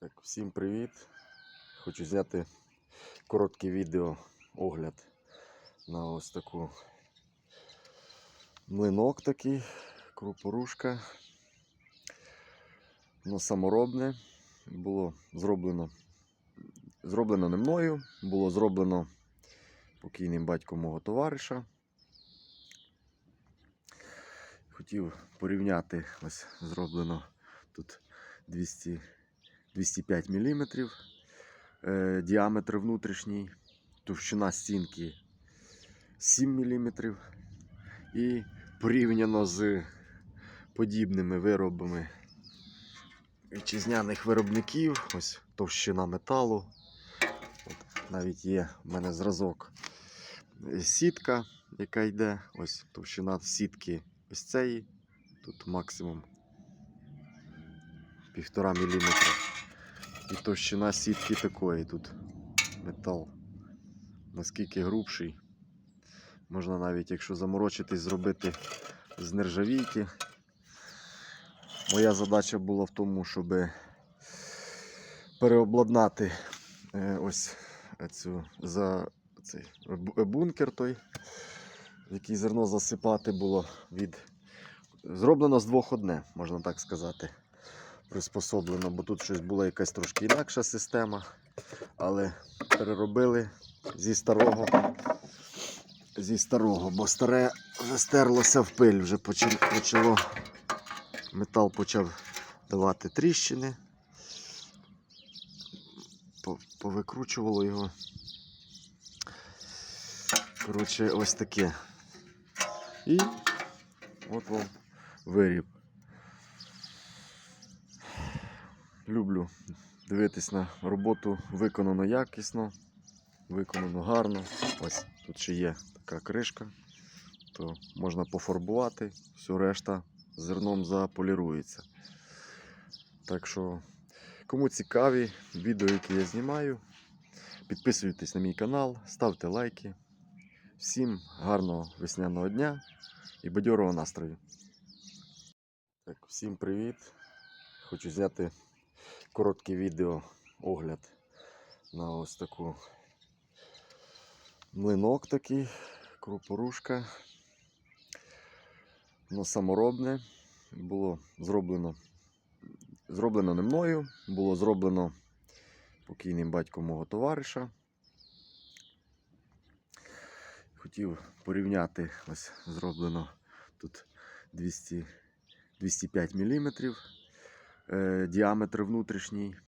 Так, всім привіт! Хочу зняти коротке відео огляд на ось таку млинок такий, крупорушка. Воно саморобне. Було зроблено, зроблено не мною, було зроблено покійним батьком мого товариша. Хотів порівняти, ось зроблено тут 200 205 мм, е, діаметр внутрішній, товщина стінки 7 мм. І порівняно з подібними виробами вітчизняних виробників, ось товщина металу. От навіть є в мене зразок е, сітка, яка йде. Ось товщина сітки ось цієї. Тут максимум півтора міліметра. І товщина сітки такої тут метал. Наскільки грубший. Можна навіть, якщо заморочитись, зробити з нержавійки. Моя задача була в тому, щоб переобладнати е, ось цю за цей бункер той, який зерно засипати було від. Зроблено з двох одне, можна так сказати приспособлено, бо тут щось була якась трошки інакша система. Але переробили зі старого, зі старого, бо старе вже стерлося в пиль, вже почало, метал почав давати тріщини. Повикручувало його. Коротше, ось таке. І от вам виріб. Люблю дивитись на роботу виконано якісно, виконано гарно. Ось тут ще є така кришка, то можна пофарбувати, все решта зерном заполірується. Так що, кому цікаві відео, які я знімаю, підписуйтесь на мій канал, ставте лайки. Всім гарного весняного дня і бадьорого настрою. Так, всім привіт! Хочу зняти коротке відео огляд на ось таку млинок такий, крупорушка. Воно саморобне. Було зроблено, зроблено не мною, було зроблено покійним батьком мого товариша. Хотів порівняти, ось зроблено тут 200, 205 мм, діаметр внутрішній